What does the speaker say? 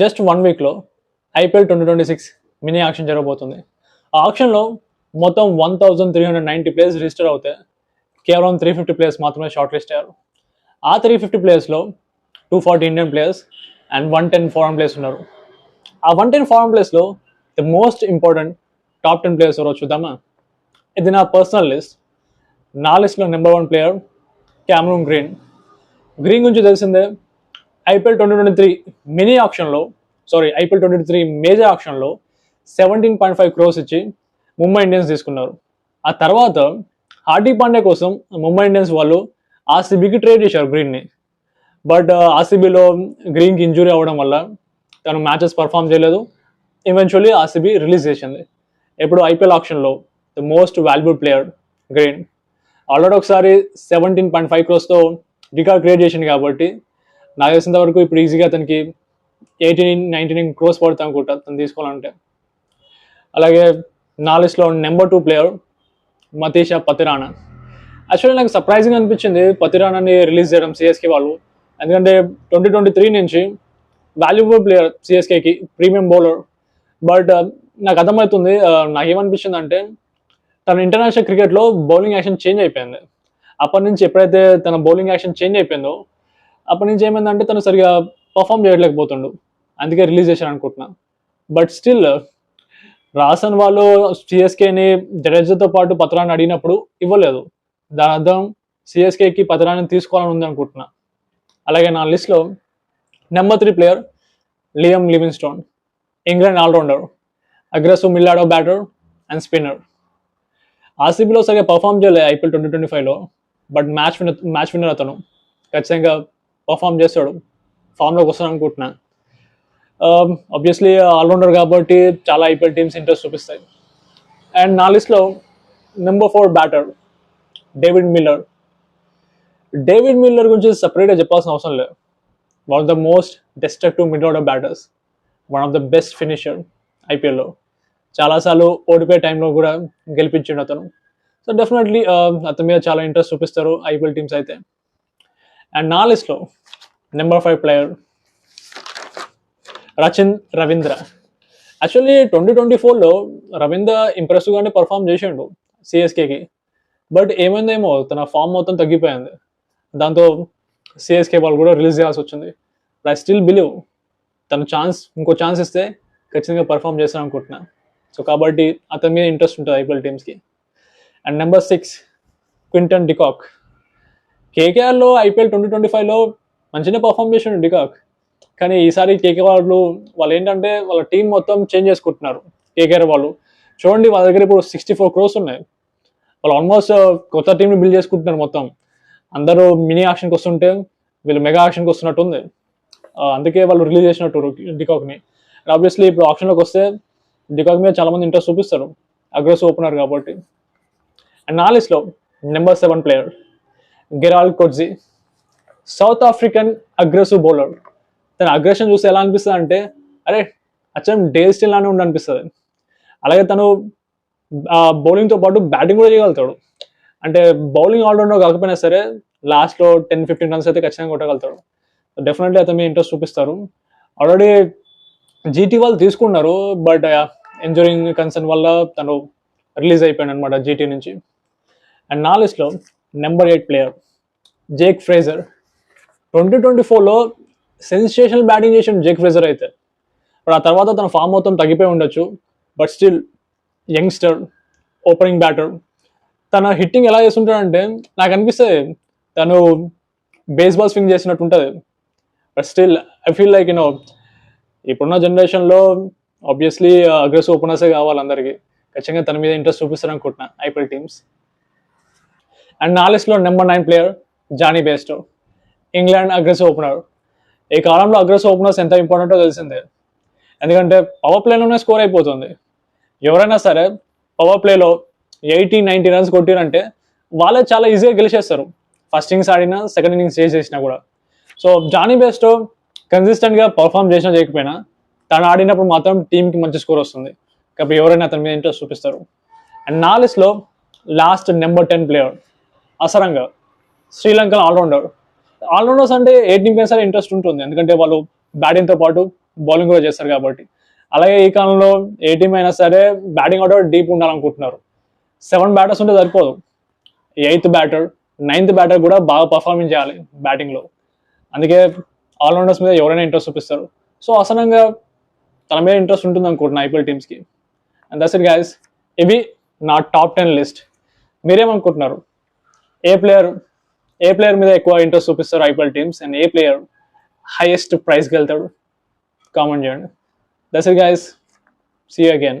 Just one వీక్లో IPL twenty twenty six mini auction జరగబోతుంది. ఆ ఆక్షన్లో మొత్తం one thousand three hundred ninety players register అవుతే కేవలం త్రీ ఫిఫ్టీ ప్లేయర్స్ మాత్రమే షార్ట్ లిస్ట్ అయ్యారు. ఆ three fifty ప్లేయర్స్లో two forty Indian players and one ten foreign players ఉన్నారు. ఆ one ten foreign ప్లేయర్స్లో the most important top ten players ఎవరో చూద్దామా? ఇది నా పర్సనల్ లిస్ట్. నా లిస్ట్లో number one player Cameron Green. Green గురించి తెలిసిందే IPL twenty twenty three mini ఆప్షన్లో sorry IPL twenty three major ఆప్షన్లో సెవెంటీన్ పాయింట్ ఫైవ్ క్రోర్స్ ఇచ్చి ముంబై ఇండియన్స్ తీసుకున్నారు. ఆ తర్వాత హార్దిక్ పాండే కోసం ముంబై ఇండియన్స్ వాళ్ళు ఆర్సీబీకి ట్రేడ్ చేశారు గ్రీన్ని. బట్ ఆర్సీబీలో గ్రీన్కి ఇంజురీ అవ్వడం వల్ల తను మ్యాచెస్ పర్ఫామ్ చేయలేదు. ఈవెన్చువల్లీ ఆర్సీబీ రిలీజ్ చేసింది. ఇప్పుడు ఐపీఎల్ ఆప్షన్లో the most valuable player Green already ఒకసారి సెవెంటీన్ పాయింట్ ఫైవ్ క్రోర్స్తో రికార్డ్ క్రియేట్ చేసింది కాబట్టి నాకు తెలిసినంత వరకు ఇప్పుడు ఈజీగా అతనికి ఎయిటీన్ నైన్టీన్ క్రోస్ పడుతుంది అనుకుంటా తను తీసుకోవాలంటే. అలాగే నా లిస్ట్లో number two player Matheesha Pathirana actually నాకు సర్ప్రైజింగ్ అనిపించింది పతిరానాని రిలీజ్ చేయడం సిఎస్కే వాళ్ళు. ఎందుకంటే ట్వంటీ ట్వంటీ త్రీ నుంచి వాల్యుబుల్ ప్లేయర్ సిఎస్కేకి ప్రీమియం బౌలర్ బట్ నాకు అర్థమవుతుంది uh, నాకు ఏమనిపించింది అంటే తన ఇంటర్నేషనల్ క్రికెట్లో బౌలింగ్ యాక్షన్ చేంజ్ అయిపోయింది. అప్పటి నుంచి ఎప్పుడైతే తన బౌలింగ్ యాక్షన్ చేంజ్ అయిపోయిందో అప్పటి నుంచి ఏమైందంటే తను సరిగా పర్ఫామ్ చేయలేకపోతుండు. అందుకే రిలీజ్ చేశారు అనుకుంటున్నా. బట్ స్టిల్ రాసన్ వాళ్ళు సిఎస్కేని జడేజాతో పాటు పత్రాన్ని అడిగినప్పుడు ఇవ్వలేదు. దాని అర్థం సిఎస్కేకి పత్రాన్ని తీసుకోవాలని ఉంది అనుకుంటున్నా. అలాగే నా లిస్ట్లో number three player Liam Livingstone England allrounder aggressive మిల్లాడో batter and spinner ఆర్సీబీలో సరిగా పర్ఫామ్ చేయలేదు ఐపీఎల్ ట్వంటీ ట్వంటీ ఫైవ్లో but match winner match winner అతను. ఖచ్చితంగా పర్ఫామ్ చేస్తాడు ఫామ్లోకి వస్తాను అనుకుంటున్నా. Um, ఆబ్వియస్లీ ఆల్రౌండర్ కాబట్టి చాలా ఐపీఎల్ టీమ్స్ ఇంట్రెస్ట్ చూపిస్తాయి. అండ్ నా లిస్ట్లో number four batter David Miller David Miller గురించి సపరేట్గా చెప్పాల్సిన అవసరం లేదు. One of the most destructive mid order batters one of the best finisher ఐపీఎల్లో చాలాసార్లు ఓడిపోయే టైంలో కూడా గెలిపించిండు అతను. సో డెఫినెట్లీ um, అతని మీద చాలా ఇంట్రెస్ట్ చూపిస్తారు ఐపీఎల్ టీమ్స్ అయితే. అండ్ నా లిస్ట్లో number five player Rachin Ravindra. Actually twenty twenty ఫోర్లో రవీంద్ర ఇంప్రెసివ్గానే పర్ఫామ్ చేసిండు సిఎస్కేకి బట్ ఏమైందేమో తన ఫామ్ మొత్తం తగ్గిపోయింది. దాంతో సిఎస్కే వాళ్ళు కూడా రిలీజ్ చేయాల్సి వచ్చింది. ఐ స్టిల్ బిలీవ్ తన ఛాన్స్ ఇంకో ఛాన్స్ ఇస్తే ఖచ్చితంగా పర్ఫామ్ చేస్తాను అనుకుంటున్నా. సో కాబట్టి అతని మీద ఇంట్రెస్ట్ ఉంటుంది IPL టీమ్స్కి and number six Quinton de Kock. కేకేఆర్లో IPL twenty twenty ఫైవ్లో మంచిగా పర్ఫామ్ చేసిండు డికాక్ కానీ ఈసారి కేకే వాళ్ళు వాళ్ళు ఏంటంటే వాళ్ళ టీం మొత్తం చేంజ్ చేసుకుంటున్నారు కేకేఆర్ వాళ్ళు. చూడండి వాళ్ళ దగ్గర ఇప్పుడు సిక్స్టీ ఫోర్ క్రోర్స్ ఉన్నాయి. వాళ్ళు ఆల్మోస్ట్ uh, కొత్త టీంని బిల్డ్ చేసుకుంటున్నారు మొత్తం. అందరూ మినీ యాక్షన్కి వస్తుంటే వీళ్ళు మెగా యాక్షన్కి వస్తున్నట్టు ఉంది. అందుకే వాళ్ళు రిలీజ్ చేసినట్టు డికాక్ని ఆబ్వియస్లీ ఇప్పుడు ఆప్షన్లోకి వస్తే డికాక్ మీద చాలా మంది ఇంట్రెస్ట్ చూపిస్తారు. అగ్రెసివ్ ఓపెనర్ కాబట్టి. అండ్ నా లిస్ట్లో number seven player గెరాల్ Coetzee South African aggressive bowler తన అగ్రెషన్ చూస్తే ఎలా అనిపిస్తుంది అంటే అరే అచ్చం డే స్టిల్ లానే ఉండి అనిపిస్తుంది. అలాగే తను బౌలింగ్తో పాటు బ్యాటింగ్ కూడా చేయగలుగుతాడు. అంటే బౌలింగ్ ఆల్రౌండర్ కాకపోయినా సరే లాస్ట్లో టెన్ ఫిఫ్టీన్ రన్స్ అయితే ఖచ్చితంగా కొట్టగలుగుతాడు. డెఫినెట్లీ అతను మీ ఇంట్రెస్ట్ చూపిస్తారు ఆల్రెడీ జీటీ వాళ్ళు తీసుకున్నారు బట్ ఇంజురింగ్ కన్సర్న్ వల్ల తను రిలీజ్ అయిపోయాడు అనమాట జీటీ నుంచి. అండ్ నా లిస్ట్లో number eight player Jake Fraser. Twenty twenty ఫోర్లో సెన్సేషనల్ బ్యాటింగ్ చేసిన జేక్ ఫ్రేజర్ అయితే. ఆ తర్వాత తన ఫామ్ మొత్తం తగ్గిపోయి ఉండొచ్చు but still youngster opening batter. తన హిట్టింగ్ ఎలా చేస్తుంటాడంటే నాకు అనిపిస్తే తను బేస్బాల్ స్వింగ్ చేసినట్టు ఉంటుంది. But still I feel like you know ఇప్పుడున్న జనరేషన్లో ఆబ్వియస్లీ అగ్రెసివ్ ఓపెనర్సే కావాలి అందరికీ. ఖచ్చితంగా తన మీద ఇంట్రెస్ట్ చూపిస్తారు అనుకుంటున్నా ఐపీఎల్ టీమ్స్. అండ్ నా లిస్ట్లో number nine player Jonny Bairstow. England aggressive opener. ఈ కాలంలో అగ్రెసివ్ ఓపెనర్స్ ఎంత ఇంపార్టెంటో తెలిసిందే. ఎందుకంటే పవర్ ప్లేలోనే స్కోర్ అయిపోతుంది. ఎవరైనా సరే పవర్ ప్లేలో ఎయిటీ నైంటీ రన్స్ కొట్టిరంటే వాళ్ళే చాలా ఈజీగా గెలిచేస్తారు. ఫస్ట్ ఇన్నింగ్స్ ఆడినా సెకండ్ ఇన్నింగ్స్ చేసేసినా కూడా. సో జానీ బేస్టో కన్సిస్టెంట్గా పర్ఫామ్ చేసినా చేయకపోయినా తను ఆడినప్పుడు మాత్రం టీంకి మంచి స్కోర్ వస్తుంది. కాబట్టి ఎవరైనా అతని మీద ఇంట్రెస్ట్ చూపిస్తారు. అండ్ నా లిస్ట్లో last number ten player Hasaranga. Sri Lankan allrounder. Allrounders అంటే ఏ టీంకైనా సరే ఇంట్రెస్ట్ ఉంటుంది? ఎందుకంటే వాళ్ళు బ్యాటింగ్తో పాటు బౌలింగ్ కూడా చేస్తారు కాబట్టి. అలాగే ఈ కాలంలో ఏ టీం అయినా సరే బ్యాటింగ్ ఆర్డర్ డీప్ ఉండాలనుకుంటున్నారు. సెవెన్ బ్యాటర్స్ ఉంటే సరిపోదు. ఎయిత్ బ్యాటర్ నైన్త్ బ్యాటర్ కూడా బాగా పర్ఫార్మెన్స్ చేయాలి బ్యాటింగ్లో. అందుకే ఆల్రౌండర్స్ మీద ఎవరైనా ఇంట్రెస్ట్ చూపిస్తారు. సో అసలంగా తన మీద ఇంట్రెస్ట్ ఉంటుంది అనుకుంటున్నా ఐపీఎల్ టీమ్స్కి. అండ్ దట్స్ ఇట్ గైస్ ఇవి నా టాప్ టెన్ లిస్ట్. మీరేమనుకుంటున్నారు? ఏ ప్లేయర్ ఏ ప్లేయర్ మీద ఎక్కువ ఇంట్రెస్ట్ చూపిస్తారు ఐపీఎల్ టీమ్స్ అండ్ ఏ ప్లేయర్ హైయెస్ట్ ప్రైస్కి వెళ్తాడు కామెంట్ చేయండి. That's it guys see again